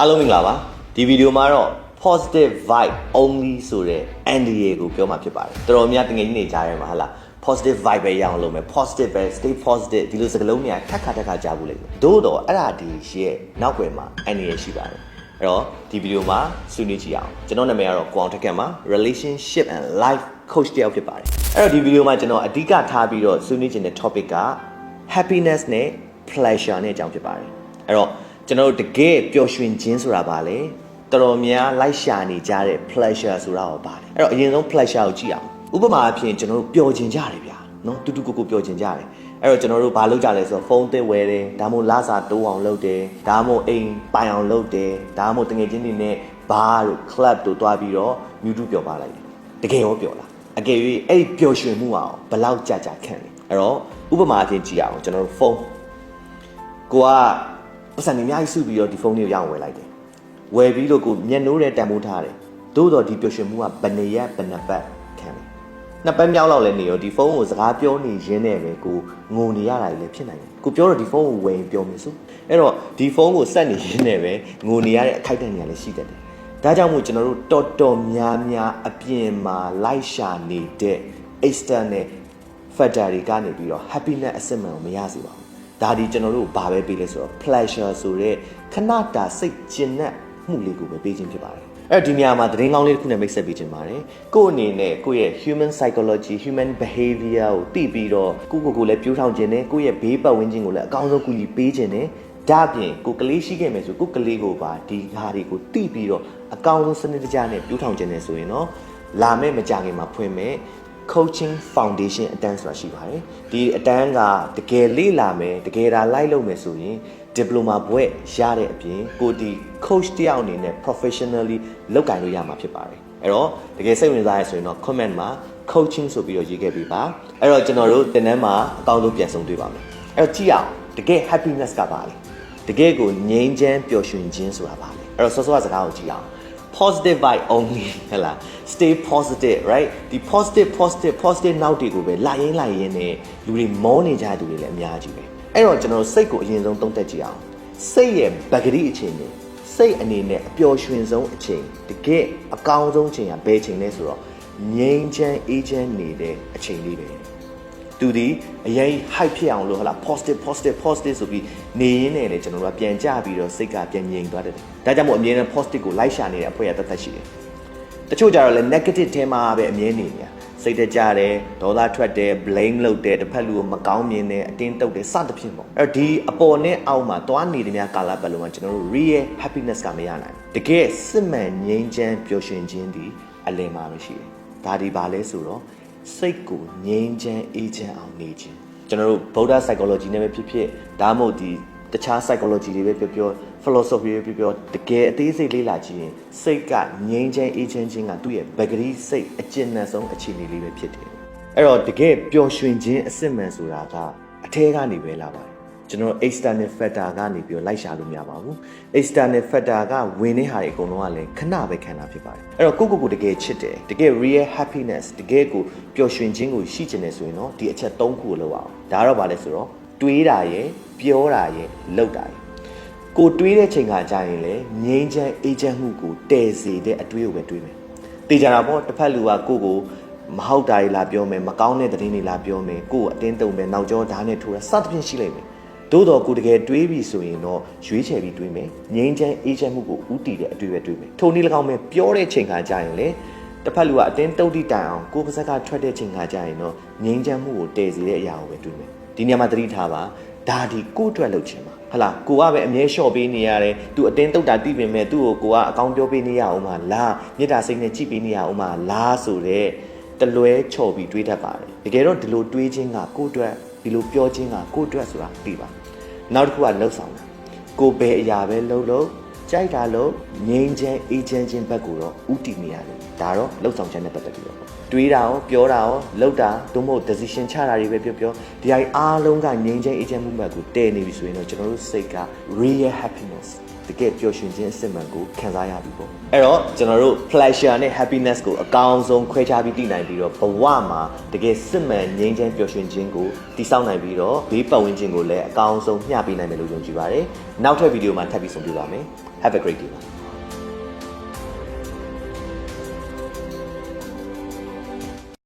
အားလုံးမင်္ဂလာပါဒီဗီဒီယိုမှာတော့ positive vibe only ဆိုတဲ့ NDA ကိုပြောမှာဖြစ်ပါတယ်တော်တော်များတငယ်ကြီးနေကြရဲမှာဟာလား positive vibe ပဲရအောင်လုပ်မယ် positive ပဲ stay positive ဒီလိုစကားလုံးတွေကထက်ခါထက်ခါကြားဘူးလိမ့်မယ်သို့တော့အဲ့ဒါဒီရှိရဲ့နောက်ွယ်မှာ NDA ရှိပါတယ်အဲ့တော့ဒီဗီဒီယိုမှာဆွေးနွေးကြည့်အောင်ကျွန်တော်နာမည်ကတော့ကိုအောင်ထက်ကံပါ relationship and life coach တယောက်ဖြစ်ပါတယ်အဲ့တော့ဒီဗီဒီယိုမှာကျွန်တော်အဓိကထားပြီးတော့ဆွေးနွေးချင်တဲ့ topic က happiness နဲ့ pleasure နဲ့အကြောင်းဖြစ်ပါတယ်အဲ့တော့ ကျွန်တော်တို့တကယ်ပျော်ရွှင်ခြင်းဆိုတာပါလေတော်တော်များလိုက်ရှာနေကြတဲ့ pleasure ဆိုတာရောပါတယ်အဲ့တော့အရင်ဆုံး pleasure ကိုကြည့်အောင်ဥပမာအဖြစ်ကျွန်တော်တို့ပျော်ခြင်းကြတယ်ဗျာနော်တူတူကိုကိုပျော်ခြင်းကြတယ်အဲ့တော့ကျွန်တော်တို့ဘာလုပ်ကြလဲဆိုတော့ဖုန်းသစ်ဝယ်တယ်ဒါမှမဟုတ်လာစာတိုးအောင်လုပ်တယ်ဒါမှမဟုတ်အိမ်ပိုင်အောင်လုပ်တယ်ဒါမှမဟုတ်တငယ်ချင်းတွေနဲ့ဘားတို့ club တို့တွားပြီးတော့ YouTube ပျော်ပါလိုက်တယ်တကယ်ရောပျော်လားအကယ်၍အဲ့ဒီပျော်ရွှင်မှုအောင်ဘယ်လောက်ကြာကြာခံလဲအဲ့တော့ဥပမာအဖြစ်ကြည့်အောင်ကျွန်တော်တို့ဖုန်းကိုက ပတ်စံနေအများကြီးစုပြီးတော့ဒီဖုန်းလေးကိုရအောင်ဝယ်လိုက်တယ်ဝယ်ပြီးလို့ကိုမျက်နှိုးတဲ့တန်ဖိုးထားတယ်သို့တော့ဒီပျော်ရွှင်မှုကဘယ်နှစ်ရက်ဘယ်နှစ်ပတ်ခံလဲနှစ်ပတ်မြောက်လောက်လည်းနေရောဒီဖုန်းကိုစကားပြောနေရင်းနဲ့ပဲကိုငုံနေရတာလည်းဖြစ်နိုင်တယ်ကိုပြောတော့ဒီဖုန်းကိုဝယ်ရင်ပြောမယ်ဆိုအဲ့တော့ဒီဖုန်းကိုဆက်နေရင်းနဲ့ပဲငုံနေရတဲ့အခိုက်အတန့်တွေလည်းရှိတတ်တယ်ဒါကြောင့်မို့ကျွန်တော်တို့တော်တော်များများအပြင်မှာလိုက်ရှာနေတဲ့ external factor တွေကနေပြီးတော့ happiness အစစ်မှန်ကိုမရစေပါဘူး ဒါဒီကျွန်တော်တို့ဘာပဲပေးလဲဆိုတော့ pleasure ဆိုတဲ့ခဏတာစိတ်ကျဉ်နှံ့မှုလေးကိုပဲပေးခြင်းဖြစ်ပါတယ်အဲ့တော့ဒီနေရာမှာသတင်းကောင်းလေးတစ်ခုနဲ့မိတ်ဆက်ပေးခြင်းပါတယ်ကိုယ့်အနေနဲ့ကိုယ့်ရဲ့ human psychology human behavior ကိုသိပြီးတော့ကိုယ့်ကိုယ်ကိုလည်းပြိုးထောင်ခြင်းနဲ့ကိုယ့်ရဲ့ဘေးပတ်ဝန်းကျင်ကိုလည်းအကောင်းဆုံးကူညီပေးခြင်းနဲ့ဒါအပြင်ကိုယ်ကလေးရှိခဲ့မယ်ဆိုကိုယ့်ကလေးကိုပါဒီဟာတွေကိုသိပြီးတော့အကောင်းဆုံးစနစ်တကျနဲ့ပြိုးထောင်ခြင်းနဲ့ဆိုရင်တော့လာမယ့်မကြခင်မှာဖွင့်မယ် coaching foundation အတန်းဆိုတာရှိပါတယ်ဒီအတန်းကတကယ်လေ့လာမယ်တကယ်ဒါလိုက်လုပ်မယ်ဆိုရင် diploma ဘွဲ့ရတဲ့အပြင်ကိုဒီ coach တယောက်အနေနဲ့ professionally လုပ်ကိုင်လို့ရမှာဖြစ်ပါတယ်အဲ့တော့တကယ်စိတ်ဝင်စားရဆိုရင်တော့ comment မှာ coaching ဆိုပြီးတော့ရေးခဲ့ပြီးပါအဲ့တော့ကျွန်တော်တို့တင်တန်းမှာအကောင်းဆုံးပြန်ဆုံးတွေ့ပါမယ်အဲ့တော့ကြည့်အောင်တကယ် happiness ကပါလေတကယ်ကိုငြိမ်းချမ်းပျော်ရွှင်ခြင်းဆိုတာပါလေအဲ့တော့စောစောကစကားကိုကြည့်အောင် positive vibe only ဟဲ့လား stay positive right ဒီ positive positive positive နောက်တွေကိုပဲလာရင်းလာရင်းနဲ့လူတွေမောနေကြတဲ့သူတွေလည်းအများကြီးပဲအဲ့တော့ကျွန်တော်တို့စိတ်ကိုအရင်ဆုံးသုံးသပ်ကြည့်အောင်စိတ်ရဲ့ပဂတိအချိန်နဲ့စိတ်အနေနဲ့အပျော်ရွှင်ဆုံးအချိန်တကယ်အကောင်းဆုံးအချိန်ကဘယ်အချိန်လဲဆိုတော့ငြိမ်းချမ်းအေးချမ်းနေတဲ့အချိန်လေးပဲ သူဒီအရင် hype ဖြစ်အောင်လို့ဟလာ positive positive positive ဆိုပြီးနေရင်းနဲ့လေကျွန်တော်တို့ကပြန်ကြပြီးတော့စိတ်ကပြန်ငြိမ်သွားတယ်ဒါကြောင့်မို့အမြဲတမ်း positive ကိုလိုက်ရှာနေတဲ့အဖွဲရတတ်တတ်ရှိတယ်တချို့ကြတော့လည်း negative ထဲမှာပဲအမြဲနေနေတာစိတ်တကြတယ်ဒေါသထွက်တယ် blame လုပ်တယ်တစ်ဖက်လူကိုမကောင်းမြင်တယ်အတင်းတုပ်တယ်စသဖြင့်ပေါ့အဲ့တော့ဒီအပေါ်နဲ့အောက်မှာသွားနေတဲ့များကာလပတ်လုံးကကျွန်တော်တို့ real happiness ကမရနိုင်ဘူးတကယ်စစ်မှန်ငြိမ်းချမ်းပျော်ရွှင်ခြင်းဒီအလယ်မှာပဲရှိတယ်ဒါဒီပါလဲဆိုတော့ စိတ်ကိုငြိမ်းချမ်းအေးချမ်းအောင်နေခြင်းကျွန်တော်တို့ Buddha psychology နဲ့ပဲဖြစ်ဖြစ်ဒါမှမဟုတ်ဒီတခြား psychology တွေပဲပြောပြော philosophy ပဲပြောပြောတကယ်အသေးစိတ်လေ့လာကြည့်ရင်စိတ်ကငြိမ်းချမ်းအေးချမ်းခြင်းကသူ့ရဲ့ဗဂရီစိတ်အကျဉ်းနဲ့ဆုံးအခြေအနေလေးပဲဖြစ်တယ်အဲ့တော့တကယ်ပျော်ရွှင်ခြင်းအစစ်မှန်ဆိုတာကအထဲကနေပဲလာပါတယ် ကျွန်တော် external factor ကနေပြီးတော့လိုက်ရှာလို့မရပါဘူး external factor ကဝင်တဲ့ဟာတွေအကုန်လုံးကလည်းခဏပဲခံတာဖြစ်ပါတယ်အဲ့တော့ကိုယ့်ကိုယ်ကိုတကယ်ချစ်တယ်တကယ် real happiness တကယ်ကိုပျော်ရွှင်ခြင်းကိုရှိချင်တယ်ဆိုရင်တော့ဒီအချက်၃ခုကိုလုပ်အောင်ဒါကတော့ဗာလဲဆိုတော့တွေးတာရယ်ပြောတာရယ်လုပ်တာရယ်ကိုတွေးတဲ့ချိန်ခါကြာရင်လေငြိမ်းချမ်းအေးချမ်းမှုကိုတည်စေတဲ့အတွေးကိုပဲတွေးမယ်။တေချာတာပေါ့တစ်ဖက်လူကကိုယ့်ကိုမဟုတ်တာတွေလာပြောမယ်မကောင်းတဲ့သတင်းတွေလာပြောမယ်ကိုယ့်ကိုအတင်းတုံမယ်နောက်ကျောဓာတ်နဲ့ထိုးတာစသဖြင့်ရှိလိမ့်မယ်။ သို့တော့ကိုတကယ်တွေးပြီဆိုရင်တော့ရွေးချယ်ပြီးတွေးမယ်ငြိမ်းချမ်းအေးချမ်းမှုကိုဥတည်တဲ့အတွေးပဲတွေးမယ်။ထိုနည်း၎င်းပဲပြောတဲ့ချိန်ခါကြာရင်လေတစ်ဖက်လူကအတင်းတုတ်တိတိုင်အောင်ကိုယ်ပါဇက်ကထွက်တဲ့ချိန်ခါကြာရင်တော့ငြိမ်းချမ်းမှုကိုတည်စေတဲ့အရာကိုပဲတွေးမယ်။ဒီနေရာမှာသတိထားပါဒါဒီကိုယ့်အတွက်လုပ်ချင်ပါဟလာကိုကပဲအမြဲလျှော့ပေးနေရတယ်သူအတင်းတုတ်တာတိပင်မဲ့သူ့ကိုကိုကအကောင်းပြောပေးနေရအောင်မလားမေတ္တာစိတ်နဲ့ကြည်ပေးနေရအောင်မလားဆိုတော့တလွဲချော်ပြီးတွေးတတ်ပါတယ်တကယ်တော့ဒီလိုတွေးခြင်းကကိုယ့်အတွက် ဒီလိုပြောခြင်းကကိုယ့်အတွက်ဆိုတာသိပါနောက်တစ်ခုကလှုပ်ဆောင်တာကိုယ်ပဲအရာပဲလှုပ်လို့ကြိုက်တာလို့ငြိမ်းချမ်းအေးချမ်းခြင်းဘက်ကိုတော့ဥတည်နေရတယ်ဒါတော့လှုပ်ဆောင်ချက်နဲ့ပတ်သက်ပြီးတော့တွေးတာရောပြောတာရောလုပ်တာသို့မဟုတ် decision ချတာတွေပဲပြောပြောဒီအရာအားလုံးကငြိမ်းချမ်းအေးချမ်းမှုဘက်ကိုတည်နေပြီဆိုရင်တော့ကျွန်တော်တို့စိတ်က real happiness တကယ်ပျော်ရွှင်ခြင်းအစစ်မှန်ကိုခံစားရပြီပေါ့အဲ့တော့ကျွန်တော်တို့ pleasure နဲ့ happiness ကိုအကောင်းဆုံးခွဲခြားပြီးသိနိုင်ပြီးတော့ဘဝမှာတကယ်စစ်မှန်ငြိမ်းချမ်းပျော်ရွှင်ခြင်းကိုတည်ဆောက်နိုင်ပြီးတော့ဘေးပတ်ဝန်းကျင်ကိုလည်းအကောင်းဆုံးမျှပေးနိုင်မယ်လို့ယုံကြည်ပါတယ်နောက်ထပ်ဗီဒီယိုမှာထပ်ပြီးဆုံတွေ့ပါမယ် have a great day